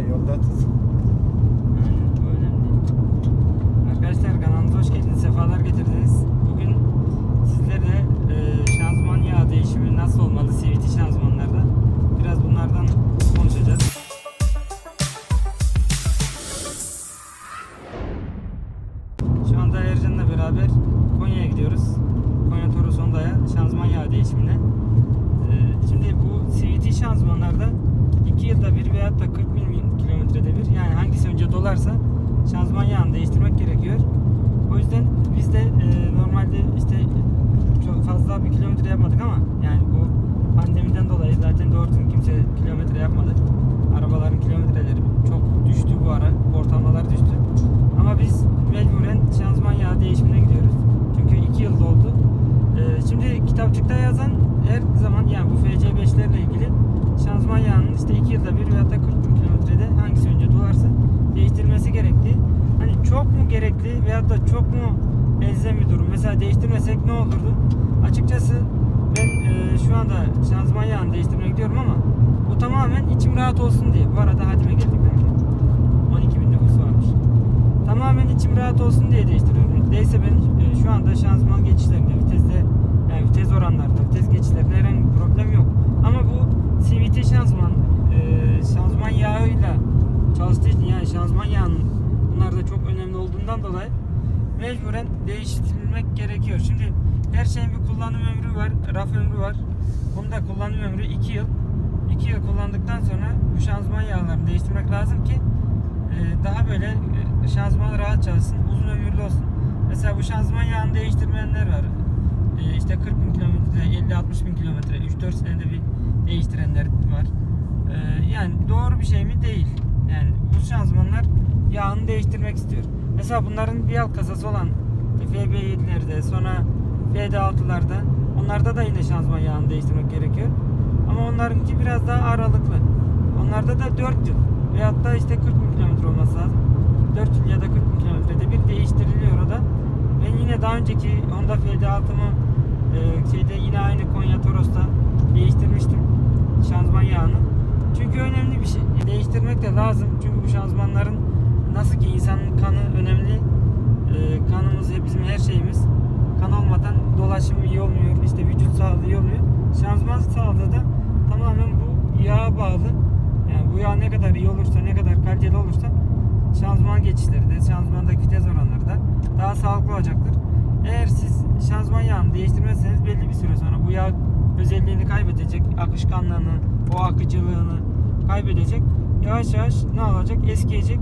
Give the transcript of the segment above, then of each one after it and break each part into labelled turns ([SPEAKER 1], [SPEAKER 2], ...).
[SPEAKER 1] arabayı yolda tut.
[SPEAKER 2] Şanzıman yağını değiştirmek gerekiyor. O yüzden biz de e, normalde işte çok fazla bir kilometre yapmadık ama yani bu pandemiden dolayı zaten doğru düzgün kimse kilometre yapmadı. Arabaların kilometreleri çok düştü bu ara. Ortalamalar düştü. Ama biz mecburen şanzıman yağı değişimine gidiyoruz. Çünkü 2 yıl doldu. E, şimdi kitapçıkta yazan her zaman yani bu FC5'lerle ilgili şanzıman yağının işte 2 yılda bir veyahut da 40 bin kilometrede hangisi önce dolarsa değiştirmesi gerektiği. Hani çok mu da çok mu elzem bir durum. Mesela değiştirmesek ne olurdu? Açıkçası ben e, şu anda şanzıman yağını değiştirmeye gidiyorum ama bu tamamen içim rahat olsun diye. Bu arada Hadim'e geldik demek 12 bin nüfus varmış. Tamamen içim rahat olsun diye değiştiriyorum. Neyse ben e, şu anda şanzıman geçişlerinde, viteste, yani vites oranlarında, vites geçişlerinde herhangi bir problem yok. Ama bu CVT şanzıman, e, şanzıman yağıyla çalıştığı için yani şanzıman yağının bunlar da çok önemli olduğundan dolayı mecburen değiştirilmek gerekiyor. Şimdi her şeyin bir kullanım ömrü var, raf ömrü var. Bunda kullanım ömrü 2 yıl. 2 yıl kullandıktan sonra bu şanzıman yağlarını değiştirmek lazım ki e, daha böyle e, şanzıman rahat çalışsın, uzun ömürlü olsun. Mesela bu şanzıman yağını değiştirmeyenler var. E, işte 40 bin kilometre, 50-60 bin kilometre, 3-4 senede bir değiştirenler var. Yani doğru bir şey mi? Değil. Yani bu şanzımanlar yağını değiştirmek istiyor. Mesela bunların bir alt kasası olan FB7'lerde, sonra FD6'larda onlarda da yine şanzıman yağını değiştirmek gerekiyor. Ama onlarınki biraz daha aralıklı. Onlarda da 4 yıl veyahut da işte 40 bin kilometre olması lazım. 4 yıl ya da 40 bin kilometrede bir değiştiriliyor o da. Ben yine daha önceki Honda FD6'mı e, şeyde yine aynı Konya Toros'ta değiştirmiştim şanzıman yağını. Çünkü önemli bir şey. Değiştirmek de lazım. Çünkü bu şanzımanların nasıl ki insanın kanı önemli. E, kanımız bizim her şeyimiz. Kan olmadan dolaşım iyi olmuyor. işte vücut sağlığı iyi olmuyor. Şanzıman sağlığı da tamamen bu yağa bağlı. Yani bu yağ ne kadar iyi olursa, ne kadar kaliteli olursa şanzıman geçişleri de, şanzımandaki vites oranları da daha sağlıklı olacaktır. Eğer siz şanzıman yağını değiştirmezseniz belli bir süre sonra bu yağ özelliğini kaybedecek, akışkanlığını, o akıcılığını kaybedecek. Yavaş yavaş ne olacak? Eskiyecek.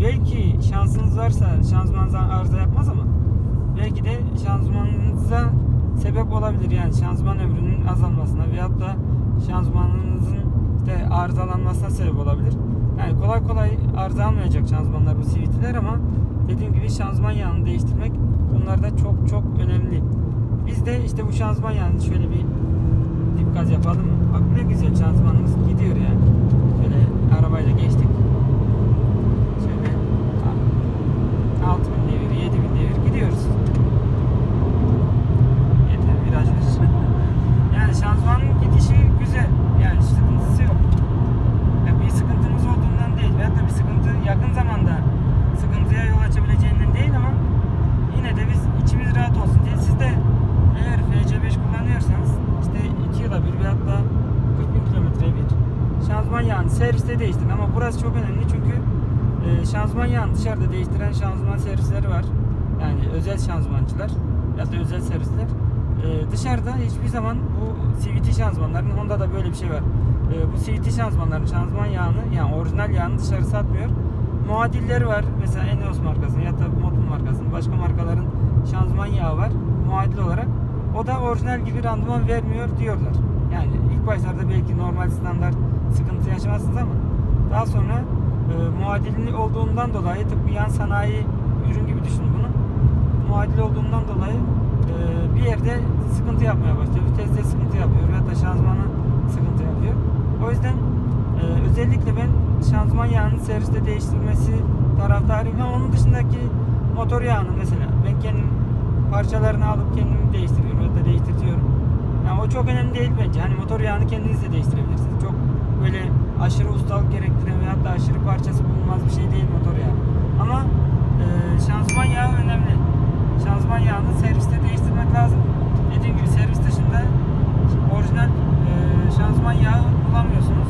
[SPEAKER 2] Belki şansınız varsa şanzımanınıza arıza yapmaz ama belki de şanzımanınıza sebep olabilir yani şanzıman ömrünün azalmasına veyahut da şanzımanınızın işte arızalanmasına sebep olabilir. Yani kolay kolay arıza almayacak şanzımanlar bu CVT'ler ama dediğim gibi şanzıman yağını değiştirmek bunlar da çok çok önemli. Biz de işte bu şanzıman yağını şöyle bir dip yapalım. Bak ne güzel şanzımanımız gidiyor yani. Şöyle arabayla geçtik. Gidiyoruz. Yeter viraj. Yani şanzımanın gidişi güzel. Yani sıkıntısı yok. Ya bir sıkıntımız olduğundan değil. Veyahut da bir sıkıntı yakın zamanda sıkıntıya yol açabileceğinden değil ama yine de biz içimiz rahat olsun diye siz de eğer FC5 kullanıyorsanız işte 2 yıla bir veyahut da 40 bin kilometreye bir şanzıman yağını serviste değiştirin ama burası çok önemli çünkü e, şanzıman yağını dışarıda değiştiren şanzıman servisleri var. Yani özel şanzımancılar ya da özel servisler. E, dışarıda hiçbir zaman bu CVT şanzımanların Honda'da böyle bir şey var. E, bu CVT şanzımanların şanzıman yağını yani orijinal yağını dışarı satmıyor. Muadilleri var. Mesela Eneos markasının ya da Motul markasının başka markaların şanzıman yağı var. Muadil olarak. O da orijinal gibi randıman vermiyor diyorlar. Yani ilk başlarda belki normal standart sıkıntı yaşamazsınız ama daha sonra e, muadilini olduğundan dolayı tıpkı yan sanayi ürün gibi düşünün bunu muadil olduğundan dolayı e, bir yerde sıkıntı yapmaya başlıyor. Viteste sıkıntı yapıyor ya da şanzımanı sıkıntı yapıyor. O yüzden e, özellikle ben şanzıman yağının serviste değiştirmesi taraftarıyım. Ama onun dışındaki motor yağını mesela ben kendim parçalarını alıp kendim değiştiriyorum ya da değiştiriyorum. Yani o çok önemli değil bence. Hani motor yağını kendiniz de değiştirebilirsiniz. Çok böyle aşırı ustalık gerektiren veyahut da aşırı parçası bulunmaz bir şey değil motor yağı. Ama e, şanzıman yağı önemli şanzıman yağını serviste değiştirmek lazım. Dediğim gibi servis dışında orijinal e, şanzıman yağı bulamıyorsunuz.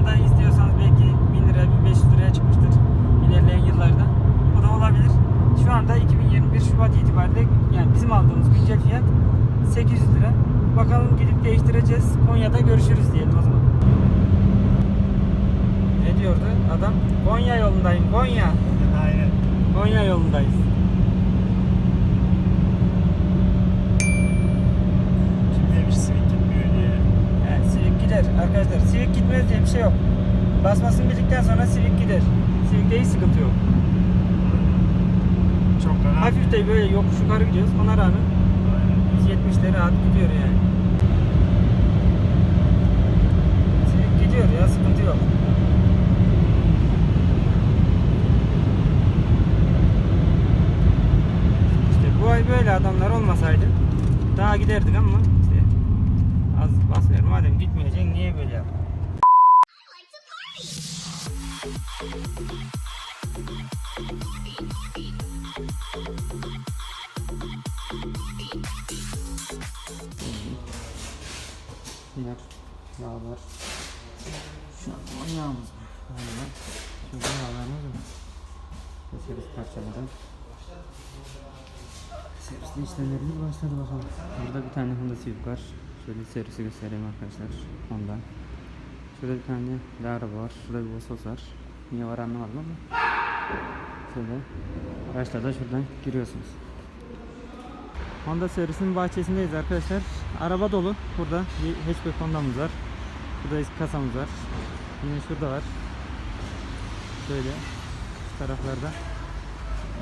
[SPEAKER 2] Zamanda izliyorsanız belki 1000 lira, 1500 liraya çıkmıştır ilerleyen yıllarda. Bu da olabilir. Şu anda 2021 Şubat itibariyle yani bizim aldığımız güncel fiyat 800 lira. Bakalım gidip değiştireceğiz. Konya'da görüşürüz diyelim o zaman. Ne diyordu adam? Konya yolundayım. Konya.
[SPEAKER 1] Aynen.
[SPEAKER 2] Konya yolundayız.
[SPEAKER 1] Kim demiş simit gitmiyor diye.
[SPEAKER 2] Yani Civic gider arkadaşlar. Civic gitmez diye bir şey yok. Basmasını bildikten sonra Civic gider. Civic'te hiç sıkıntı yok.
[SPEAKER 1] Çok da
[SPEAKER 2] Hafif de böyle yokuş yukarı gidiyoruz. Ona rağmen
[SPEAKER 1] Aynen.
[SPEAKER 2] 170'leri rahat gidiyor yani. Civic gidiyor ya sıkıntı yok. İşte bu ay böyle adamlar olmasaydı daha giderdik ama Diğer yağlar. Şu an yağımız var. Galiba. Şurada yağlarımız var. Keseriz parçaladan. Serviste işlemlerimiz başladı bakalım. Burada bir tane Honda Civic var. Şöyle servisi göstereyim arkadaşlar. Honda. Şurada bir tane araba var. Şurada bir Vossos var. Niye var anlamadım ama. Şöyle. Araçla da şuradan giriyorsunuz. Honda servisinin bahçesindeyiz arkadaşlar. Araba dolu. Burada bir hatchback Honda'mız var. Burada eski kasamız var. Yine şurada var. Şöyle şu taraflarda.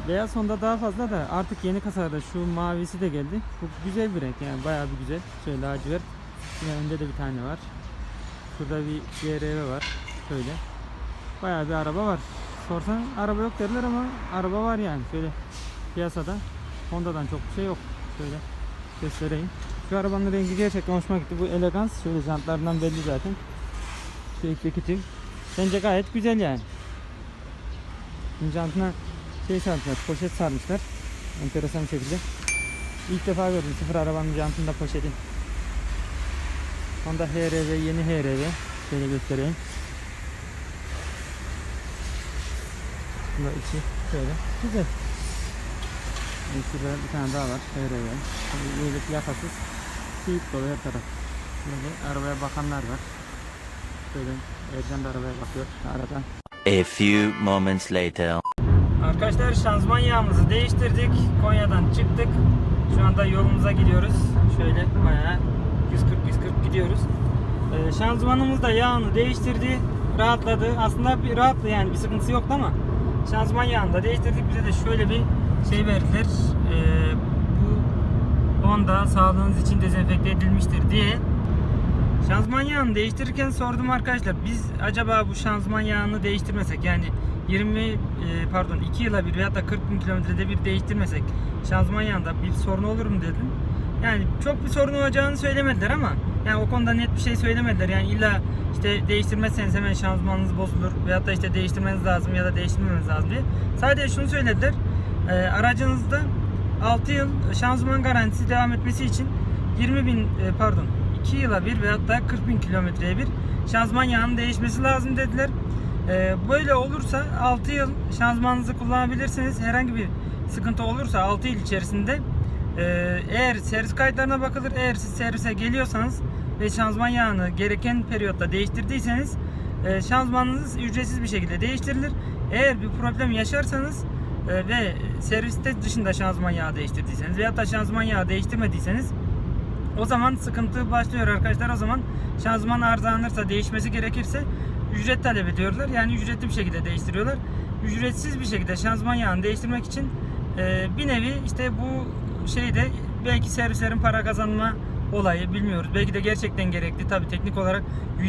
[SPEAKER 2] Beyaz Honda daha fazla da artık yeni kasalarda şu mavisi de geldi. Bu güzel bir renk yani bayağı bir güzel. Şöyle lacivert. Yine önde de bir tane var. Şurada bir GRV var. Şöyle. Bayağı bir araba var. Sorsan araba yok derler ama araba var yani. Şöyle piyasada Honda'dan çok bir şey yok. Şöyle göstereyim. Şu arabanın rengi gerçekten hoşuma gitti. Bu elegans. Şöyle jantlarından belli zaten. Şu executive. Bence gayet güzel yani. Şimdi Jantına şey sarmışlar, poşet sarmışlar. Enteresan bir şekilde. İlk defa gördüm sıfır arabanın jantında poşetin. Honda HRV, yeni HRV. Şöyle göstereyim. Bunda içi şöyle. Güzel. Bir şurada bir tane daha var. HRV. Böyle plakasız. Siyip dolu her taraf. Böyle arabaya bakanlar var. Şöyle Ercan da arabaya bakıyor arada.
[SPEAKER 3] A few moments later.
[SPEAKER 2] Arkadaşlar şanzıman yağımızı değiştirdik. Konya'dan çıktık. Şu anda yolumuza gidiyoruz. Şöyle bayağı 140-140 gidiyoruz. Ee, şanzımanımız da yağını değiştirdi. Rahatladı. Aslında bir rahatlı yani bir sıkıntısı yoktu ama şanzıman yağını da değiştirdik. Bize de şöyle bir şey verdiler. Ee, bu Honda sağlığınız için dezenfekte edilmiştir diye Şanzıman yağını değiştirirken sordum arkadaşlar biz acaba bu şanzıman yağını değiştirmesek yani 20 e, pardon 2 yıla bir veyahut da 40 bin kilometrede bir değiştirmesek şanzıman yağında bir sorun olur mu dedim. Yani çok bir sorun olacağını söylemediler ama yani o konuda net bir şey söylemediler. Yani illa işte değiştirmezseniz hemen şanzımanınız bozulur veyahut da işte değiştirmeniz lazım ya da değiştirmemeniz lazım diye. Sadece şunu söylediler. E, aracınızda 6 yıl şanzıman garantisi devam etmesi için 20 bin e, pardon 2 yıla bir veyahut da 40 bin kilometreye bir şanzıman yağının değişmesi lazım dediler. Ee, böyle olursa 6 yıl şanzımanınızı kullanabilirsiniz. Herhangi bir sıkıntı olursa 6 yıl içerisinde e, eğer servis kayıtlarına bakılır. Eğer siz servise geliyorsanız ve şanzıman yağını gereken periyotta değiştirdiyseniz e, şanzımanınız ücretsiz bir şekilde değiştirilir. Eğer bir problem yaşarsanız e, ve serviste dışında şanzıman yağı değiştirdiyseniz veyahut da şanzıman yağı değiştirmediyseniz o zaman sıkıntı başlıyor arkadaşlar. O zaman şanzıman arızalanırsa, değişmesi gerekirse ücret talep ediyorlar. Yani ücretli bir şekilde değiştiriyorlar. Ücretsiz bir şekilde şanzıman yağını değiştirmek için e, bir nevi işte bu şeyde belki servislerin para kazanma olayı bilmiyoruz. Belki de gerçekten gerekli. Tabi teknik olarak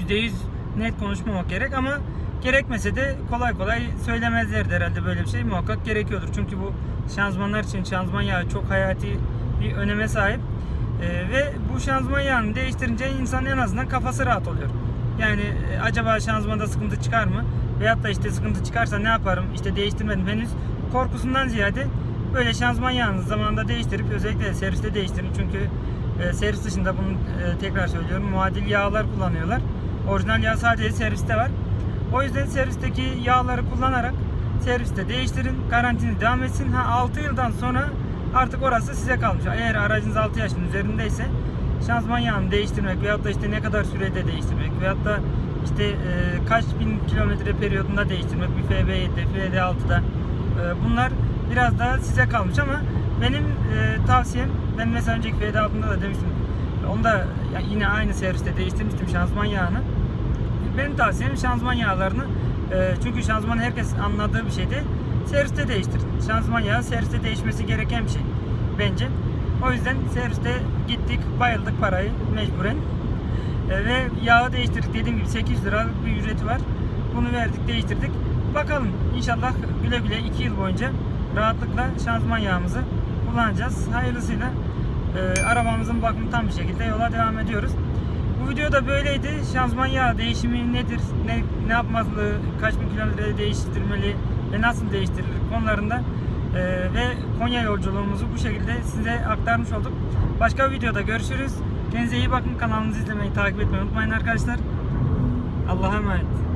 [SPEAKER 2] %100 net konuşmamak gerek ama gerekmese de kolay kolay söylemezlerdi herhalde böyle bir şey muhakkak gerekiyordur. Çünkü bu şanzımanlar için şanzıman yağı çok hayati bir öneme sahip. Ee, ve bu şanzıman yağını değiştirince insan en azından kafası rahat oluyor. Yani e, acaba şanzımanda sıkıntı çıkar mı? Veyahut da işte sıkıntı çıkarsa ne yaparım? İşte değiştirmedim henüz. Korkusundan ziyade böyle şanzıman yağını zamanında değiştirip özellikle serviste değiştirin. Çünkü e, servis dışında bunu e, tekrar söylüyorum. Muadil yağlar kullanıyorlar. Orijinal yağ sadece serviste var. O yüzden servisteki yağları kullanarak serviste değiştirin. Garantiniz devam etsin. Ha 6 yıldan sonra artık orası size kalmış. Eğer aracınız 6 yaşın üzerindeyse şanzıman yağını değiştirmek veyahut da işte ne kadar sürede değiştirmek veyahut da işte e, kaç bin kilometre periyodunda değiştirmek bir FB7'de, FD6'da e, bunlar biraz daha size kalmış ama benim e, tavsiyem ben mesela önceki FD6'da da demiştim onu da yine aynı serviste değiştirmiştim şanzıman yağını benim tavsiyem şanzıman yağlarını e, çünkü şanzıman herkes anladığı bir şeydi. Serviste değiştir. Şanzıman yağı serviste değişmesi gereken bir şey bence. O yüzden serviste gittik, bayıldık parayı mecburen. E, ve yağı değiştirdik. Dediğim gibi 800 liralık bir ücreti var. Bunu verdik, değiştirdik. Bakalım inşallah güle güle 2 yıl boyunca rahatlıkla şanzıman yağımızı kullanacağız. Hayırlısıyla e, arabamızın bakımı tam bir şekilde yola devam ediyoruz. Bu video da böyleydi. Şanzıman yağı değişimi nedir? Ne, ne yapmalı? Kaç bin kilometre değiştirmeli? Ve nasıl değiştirilir? Konularında e, ve Konya yolculuğumuzu bu şekilde size aktarmış olduk. Başka bir videoda görüşürüz. Kendinize iyi bakın. Kanalımızı izlemeyi, takip etmeyi unutmayın arkadaşlar. Allah'a emanet.